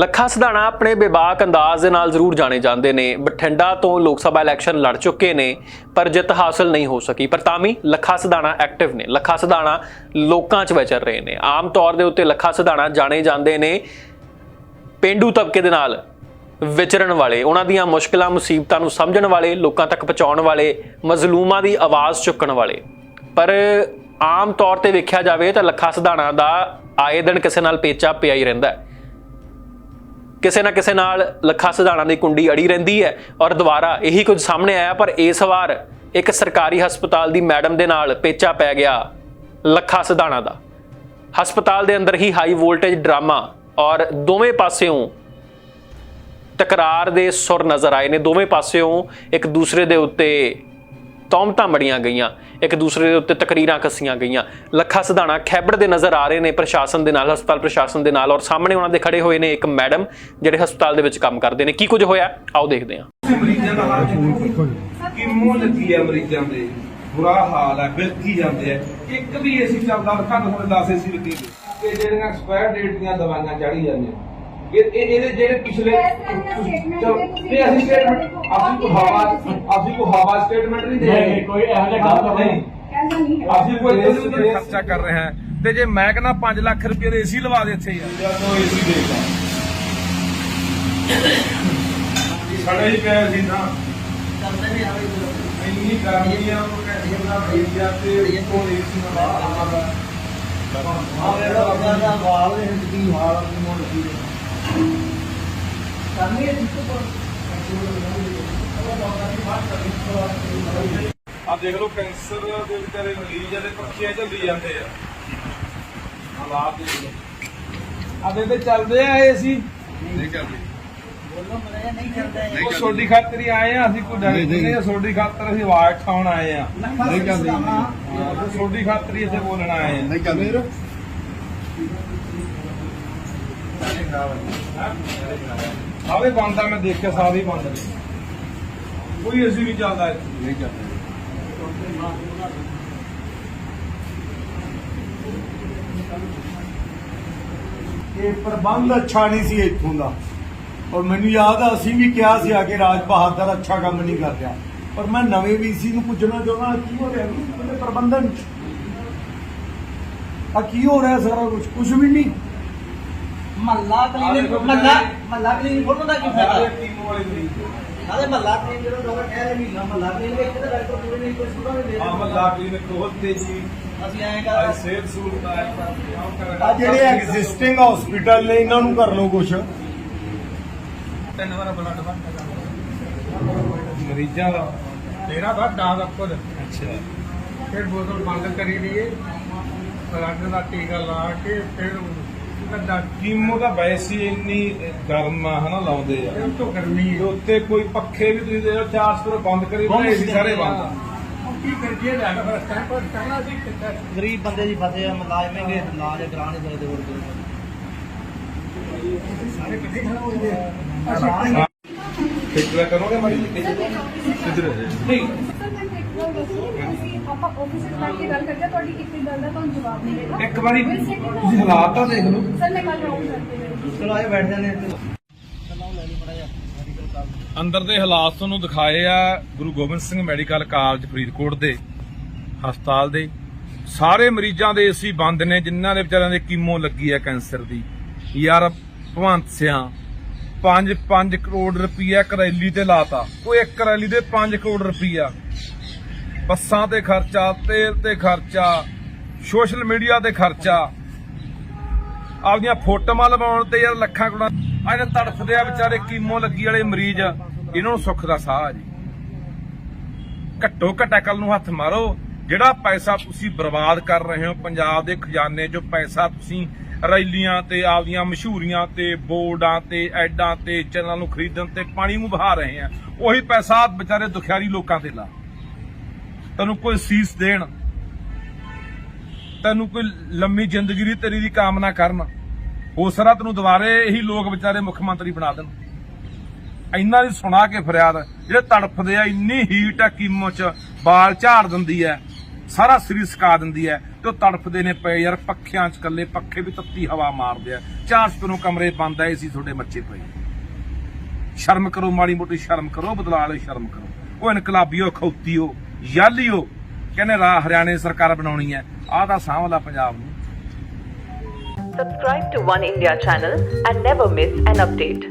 ਲੱਖਾ ਸਧਾਣਾ ਆਪਣੇ ਬੇਬਾਕ ਅੰਦਾਜ਼ ਦੇ ਨਾਲ ਜ਼ਰੂਰ ਜਾਣੇ ਜਾਂਦੇ ਨੇ। ਬਠਿੰਡਾ ਤੋਂ ਲੋਕ ਸਭਾ ਇਲੈਕਸ਼ਨ ਲੜ ਚੁੱਕੇ ਨੇ, ਪਰ ਜਿੱਤ ਹਾਸਲ ਨਹੀਂ ਹੋ ਸਕੀ। ਪਰ ਤਾਂ ਵੀ ਲੱਖਾ ਸਧਾਣਾ ਐਕਟਿਵ ਨੇ। ਲੱਖਾ ਸਧਾਣਾ ਲੋਕਾਂ 'ਚ ਵਿਚਰ ਰਹੇ ਨੇ। ਆਮ ਤੌਰ ਦੇ ਉੱਤੇ ਲੱਖਾ ਸਧਾਣਾ ਜਾਣੇ ਜਾਂਦੇ ਨੇ ਪਿੰਡੂ ਤਬਕੇ ਦੇ ਨਾਲ ਵਿਚਰਨ ਵਾਲੇ, ਉਹਨਾਂ ਦੀਆਂ ਮੁਸ਼ਕਲਾਂ, ਮੁਸੀਬਤਾਂ ਨੂੰ ਸਮਝਣ ਵਾਲੇ, ਲੋਕਾਂ ਤੱਕ ਪਹੁੰਚਾਉਣ ਵਾਲੇ, ਮਜ਼ਲੂਮਾਂ ਦੀ ਆਵਾਜ਼ ਚੁੱਕਣ ਵਾਲੇ। ਪਰ ਆਮ ਤੌਰ ਤੇ ਵੇਖਿਆ ਜਾਵੇ ਤਾਂ ਲੱਖਾ ਸਧਾਣਾ ਦਾ ਆਏ ਦਿਨ ਕਿਸੇ ਨਾਲ ਪੇਚਾ ਪਿਆ ਹੀ ਰਹਿੰਦਾ ਹੈ। ਕਿਸੇ ਨਾ ਕਿਸੇ ਨਾਲ ਲੱਖਾ ਸਧਾਣਾ ਦੀ ਕੁੰਡੀ ਅੜੀ ਰਹਿੰਦੀ ਹੈ ਔਰ ਦੁਬਾਰਾ ਇਹੀ ਕੁਝ ਸਾਹਮਣੇ ਆਇਆ, ਪਰ ਇਸ ਵਾਰ ਇੱਕ ਸਰਕਾਰੀ ਹਸਪਤਾਲ ਦੀ ਮੈਡਮ ਦੇ ਨਾਲ ਪੇਚਾ ਪੈ ਗਿਆ ਲੱਖਾ ਸਧਾਣਾ ਦਾ। ਹਸਪਤਾਲ ਦੇ ਅੰਦਰ ਹੀ ਹਾਈ ਵੋਲਟੇਜ ਡਰਾਮਾ ਔਰ ਦੋਵੇਂ ਪਾਸਿਓਂ ਤਕਰਾਰ ਦੇ ਸੁਰ ਨਜ਼ਰ ਆਏ ਨੇ। ਦੋਵੇਂ ਪਾਸਿਓਂ ਇੱਕ ਦੂਸਰੇ ਦੇ ਉੱਤੇ ਤੌਮਤਾਂ ਮੜੀਆਂ ਗਈਆਂ, ਇੱਕ ਦੂਸਰੇ ਦੇ ਉੱਤੇ ਤਕਰੀਰਾਂ ਕੱਸੀਆਂ ਗਈਆਂ। ਲੱਖਾ ਸਧਾਣਾ ਖੈਬੜ ਦੇ ਨਜ਼ਰ ਆ ਰਹੇ ਨੇ ਪ੍ਰਸ਼ਾਸਨ ਦੇ ਨਾਲ, ਹਸਪਤਾਲ ਪ੍ਰਸ਼ਾਸਨ ਦੇ ਨਾਲ, ਔਰ ਸਾਹਮਣੇ ਉਹਨਾਂ ਦੇ ਖੜੇ ਹੋਏ ਨੇ ਇੱਕ ਮੈਡਮ, ਜਿਹੜੇ ਹਸਪਤਾਲ ਦੇ ਵਿੱਚ ਕੰਮ ਕਰਦੇ ਨੇ। ਕੀ ਕੁਝ ਹੋਇਆ? ਆਓ ਦੇਖਦੇ ਹਾਂ। ਮਰੀਜ਼ਾਂ ਦਾ ਹਾਲ ਕਿੰਮੋ ਲੱਗੀ ਹੈ ਮਰੀਜ਼ਾਂ ਦੇ। ਬੁਰਾ ਹਾਲ ਹੈ ਬਿਲਕੀ ਜਾਂਦੇ ਆ। ਇੱਕ ਵੀ ਏਸੀ ਚੱਲਦਾ ਰੱਖਾਂ ਹੁਣ 10 ਏਸੀ ਲੱਗੇ ਹੋਏ। ਇਹ ਜਿਹੜੀਆਂ ਐਕਸਪਾਇਰ ਡੇਟ ਦੀਆਂ ਦਵਾਈਆਂ ਚੜੀ ਜਾਂਦੀਆਂ। ਇਹ ਇਹ- ਇਹਦੇ ਜਿਹੜੇ ਪਿਛਲੇ ਚਲੋ, ਤੇ ਅਸੀਂ ਸਟੇਟਮੈਂਟ ਅਸੀਂ ਕੋ ਹਵਾ ਅਸੀਂ ਕੋ ਹਵਾ ਸਟੇਟਮੈਂਟ ਨਹੀਂ ਦੇ ਕੋਈ ਇਹੋ ਜਿਹਾ ਗੱਲ ਤਾਂ ਨਹੀਂ। ਅਸੀਂ ਕੋਈ ਖਰਚਾ ਕਰ ਰਹੇ ਹਾਂ। ਤੇ ਜੇ ਮੈਂ ਕਹਿੰਦਾ 5 ਲੱਖ ਰੁਪਏ ਦੇ ਏਸੀ ਲਵਾ ਦੇ ਇੱਥੇ ਯਾਰ ਜਦੋਂ ਏਸੀ ਦੇਖਦਾ ਸਾਡੇ ਹੀ ਪਿਆ ਸੀ ਨਾ। ਇੰਨੀ ਗਰਮੀ ਆ ਉਹ ਕਹਿੰਦੇ ਨਾ ਭਈਆ ਤੇ ਕੋਲ ਏਸੀ ਨਾ ਆਉਂਦਾ ਆ ਦੇਖ ਲਓ ਕੈਂਸਰ ਦੇ ਵਿਚਾਰੇ ਮਰੀਜ਼ ਆ ਦੇ ਪੱਖੀਆਂ ਚੱਲੀ ਜਾਂਦੇ ਆ। ਹਾਲਾਤ ਦੇਖ ਲਓ। ਆ ਦੇ ਤੇ ਚੱਲਦੇ। ਆ ਏਸੀ ਨਹੀਂ ਚੱਲਦੇ। ਉਹ ਸੋਡੀ ਖਾਤਰ ਹੀ ਆਏ ਆ ਅਸੀਂ ਕੋਈ ਡਰ ਨਹੀਂ ਆ ਸੋਡੀ ਖਾਤਰ ਅਸੀਂ ਆਵਾਜ਼ ਠਾਉਣ ਆਏ ਆ। ਨਹੀਂ ਕਰਦੇ ਸੋਡੀ ਖਾਤਰ ਹੀ ਇੱਥੇ ਬੋਲਣ ਆਏ ਆ। ਨਹੀਂ ਕਰਦੇ ਸਾਰੇ ਬੰਦ ਆ ਮੈਂ ਦੇਖਿਆ ਸਾਰੇ ਹੀ ਬੰਦ ਨੇ ਕੋਈ ਏਸੀ ਨਹੀਂ ਚੱਲਦਾ ਨਹੀਂ ਕਰਦੇ ਇਹ ਪ੍ਰਬੰਧ ਅੱਛਾ ਨਹੀਂ ਸੀ ਇੱਥੋਂ ਦਾ। ਔਰ ਮੈਨੂੰ ਯਾਦ ਆ ਅਸੀਂ ਵੀ ਕਿਹਾ ਸੀ ਆ ਕਿ ਰਾਜ ਬਹਾਦਰ ਅੱਛਾ ਕੰਮ ਨਹੀਂ ਕਰ ਰਿਹਾ। ਪਰ ਮੈਂ ਨਵੇਂ ਵੀਸੀ ਨੂੰ ਪੁੱਛਣਾ ਚਾਹੁੰਦਾ ਕੀ ਹੋ ਰਿਹਾ? ਵੀ ਪ੍ਰਬੰਧਨ? ਆ ਕੀ ਹੋ ਰਿਹਾ ਸਾਰਾ ਕੁਝ ਕੁਝ ਵੀ ਨਹੀਂ। ਮਹੱਲਾ ਕਲੀਨਿਕ ਮਹੱਲਾ ਮਹੱਲਾ ਕਲੀਨਿਕ ਖੋਲਣ ਦਾ ਕੀ ਸਾਰੇ ਫਾਇਦਾ? ਟੀਮ ਵਾਲੇ ਮਰੀਜ਼ ਨਾਲੇ ਮਹੱਲਾ ਕਲੀਨਿਕ ਜਿਹੜਾ ਡਾਕਟਰ ਕਹਿ ਰਹੇ ਮਹੀਨਾ ਮਹੱਲਾ ਕਲੀਨਿਕ ਇੱਥੇ ਤਾਂ ਡਾਕਟਰ ਪੂਰੇ ਨਹੀਂ ਕੋਈ ਸੁਣਾ ਨਹੀਂ ਦੇ ਆ ਮੱਲਾ ਕਲੀਨਿਕ ਖੋਲਤੇ ਜੀ ਅਸੀਂ ਐਂ ਆ ਕਰ ਸਿਹਤ ਸਹੂਲਤਾਂ ਹੈ ਕੰਮ ਕਰਨ ਆ ਜਿਹੜੇ ਐਗਜ਼ਿਸਟਿੰਗ ਹਸਪੀਟਲ ਨੇ ਇਹਨਾਂ ਨੂੰ ਕਰ ਲਓ ਕੁਝ ਤਿੰਨ ਵਾਰ ਬਲੱਡ ਬੰਦ ਮਰੀਜ਼ਾਂ ਦਾ ਤੇਰਾ ਬਾਅਦ ਅੱਛਾ। ਫਿਰ ਬੋਤਲ ਬੰਦ ਕਰੀ ਲਈਏ ਬਲੱਡ ਦਾ ਟੀਕਾ ਲਾ ਕੇ ਫਿਰ ਕੀਮੋ ਦਾ ਵੈਸੇ ਇੰਨੀ ਗਰਮ ਆ ਹਨਾ ਲਾਉਂਦੇ ਆ। ਇਹ ਤੋਂ ਗਰਮੀ ਤੇ ਉੱਤੇ ਕੋਈ ਪੱਖੇ ਵੀ ਤੁਸੀਂ ਦੇਖੋ ਚਾਰ ਸਪਰ ਬੰਦ ਕਰੀ ਬਣੇ ਸੀ ਸਾਰੇ ਬੰਦ। ਆ ਕੀ ਕਰੀਏ ਲੈ ਫਿਰ ਸਟੈਂਪ ਕਰਨਾ ਸੀ ਕਿੱਥੇ? ਗਰੀਬ ਬੰਦੇ ਦੀ ਫਸੇ ਆ ਮੁਲਾਜ਼ਮ ਹੈਗੇ ਇਲਾਜ ਕਰਾ ਨਹੀਂ ਸਕਦੇ ਹੋਰ ਕੋਈ ਸਾਰੇ ਕਿੱਥੇ ਖੜਾ ਹੋ ਗਏ? ਫਿਕਰ ਕਰੋਗੇ ਮਾਰੀ ਕਿੱਧਰ ਨਹੀਂ ਆਪਾਂ ਆਫਿਸ ਵਿੱਚ ਬੈਠ ਕੇ ਗੱਲ ਕਰਦੇ ਹਾਂ ਤੁਹਾਡੀ ਇੱਕ ਇੱਕ ਗੱਲ ਦਾ ਤੁਹਾਨੂੰ ਜਵਾਬ ਮਿਲੇਗਾ। ਇੱਕ ਵਾਰੀ ਤੁਸੀਂ ਹਾਲਾਤ ਤਾਂ ਦੇਖ ਲਓ। ਸਰ ਮੈਂ ਕੱਲ ਹਾਂ ਚਲੋ ਆਏ ਬੈਠ ਜਾਂਦੇ ਇੱਥੇ। ਅੰਦਰ ਦੇ ਹਾਲਾਤ ਤੁਹਾਨੂੰ ਦਿਖਾਏ ਆ ਗੁਰੂ ਗੋਬਿੰਦ ਸਿੰਘ ਮੈਡੀਕਲ ਕਾਲਜ ਫਰੀਦਕੋਟ ਦੇ ਹਸਪਤਾਲ ਦੇ। ਸਾਰੇ ਮਰੀਜ਼ਾਂ ਦੇ ਏਸੀ ਬੰਦ ਨੇ ਜਿਨ੍ਹਾਂ ਦੇ ਵਿਚਾਰਿਆਂ ਦੇ ਕੀਮੋ ਲੱਗੀ ਹੈ ਕੈਂਸਰ ਦੀ। ਯਾਰ ਭਵੰਤ ਸਿਆਂ 5-5 ਕਰੋੜ ਰੁਪਈਆ ਕਰੈਲੀ ਤੇ ਲਾਤਾ। ਉਹ ਇੱਕ ਕਰੈਲੀ ਦੇ 5 ਕਰੋੜ ਰੁਪਈਆ। ਬੱਸਾਂ ਤੇ ਖਰਚਾ, ਤੇਲ ਤੇ ਖਰਚਾ, ਸੋਸ਼ਲ ਮੀਡੀਆ ਤੇ ਖਰਚਾ। ਆਪਦੀਆਂ ਫੋਟੋਆਂ ਲਵਾਉਣ ਤੇ ਯਾਰ ਲੱਖਾਂ ਕਰੋੜਾਂ ਆ ਤੜਫਦੇ ਆ ਵਿਚਾਰੇ, ਕੀਮੋ ਲੱਗੀ ਵਾਲੇ ਮਰੀਜ਼, ਇਹਨਾਂ ਨੂੰ ਸੁੱਖ ਦਾ ਸਾਹ ਆ ਜੀ। ਘੱਟੋ ਘੱਟ ਅਕਲ ਨੂੰ ਹੱਥ ਮਾਰੋ। ਜਿਹੜਾ ਪੈਸਾ ਤੁਸੀਂ ਬਰਬਾਦ ਕਰ ਰਹੇ ਹੋ ਪੰਜਾਬ ਦੇ ਖਜ਼ਾਨੇ 'ਚੋਂ, ਪੈਸਾ ਤੁਸੀਂ ਰੈਲੀਆਂ ਤੇ, ਆਪਦੀਆਂ ਮਸ਼ਹੂਰੀਆਂ ਤੇ, ਬੋਰਡਾਂ ਤੇ, ਐਡਾਂ ਤੇ, ਚੈਨਲਾਂ ਨੂੰ ਖਰੀਦਣ ਤੇ ਪਾਣੀ ਨੂੰ ਬਹਾ ਰਹੇ ਆ। ਉਹੀ ਪੈਸਾ ਵਿਚਾਰੇ ਦੁਖਿਆਰੀ ਲੋਕਾਂ ਤੇ ਲਾ। ਤੈਨੂੰ ਕੋਈ ਸੀਸ ਦੇਣ, ਤੈਨੂੰ ਕੋਈ ਲੰਮੀ ਜ਼ਿੰਦਗੀ ਦੀ ਤੇਰੀ ਦੀ ਕਾਮਨਾ ਕਰਨ ਹੋ ਤੈਨੂੰ ਦੁਬਾਰੇ ਇਹੀ ਲੋਕ ਵਿਚਾਰੇ ਮੁੱਖ ਮੰਤਰੀ ਬਣਾ ਦੇਣ। ਇੰਨਾ ਦੀ ਸੁਣਾ ਕੇ ਫਰਿਆਦ, ਜਿਹੜੇ ਤੜਫਦੇ ਆ, ਇੰਨੀ ਹੀਟ ਆ ਕੀਮੋ ਚ ਬਾਲ ਝਾੜ ਦਿੰਦੀ ਐ, ਸਾਰਾ ਸਰੀਰ ਸਕਾ ਦਿੰਦੀ ਹੈ ਤੇ ਉਹ ਤੜਫਦੇ ਨੇ ਪਏ ਯਾਰ, ਪੱਖਿਆਂ 'ਚ ਕੱਲੇ ਪੱਖੇ ਵੀ ਤੱਤੀ ਹਵਾ ਮਾਰਦੇ ਆ। ਚਾਰ ਸਪਨੋਂ ਕਮਰੇ ਬੰਦ ਆਏ ਸੀ ਤੁਹਾਡੇ ਮੱਚੇ ਪਏ। ਸ਼ਰਮ ਕਰੋ, ਮਾੜੀ ਮੋਟੀ ਸ਼ਰਮ ਕਰੋ, ਬਦਲਾ ਲਓ, ਸ਼ਰਮ ਕਰੋ। ਉਹ ਇਨਕਲਾਬੀਓ ਖੌਤੀਓ ਯਾਲੀਓ ਕਹਿੰਦੇ ਰਾ ਹਰਿਆਣੇ ਸਰਕਾਰ ਬਣਾਉਣੀ ਹੈ ਆਹ ਦਾ ਸਾਂਭਲਾ ਪੰਜਾਬ ਨੂੰ Subscribe to One India channel and never miss an update.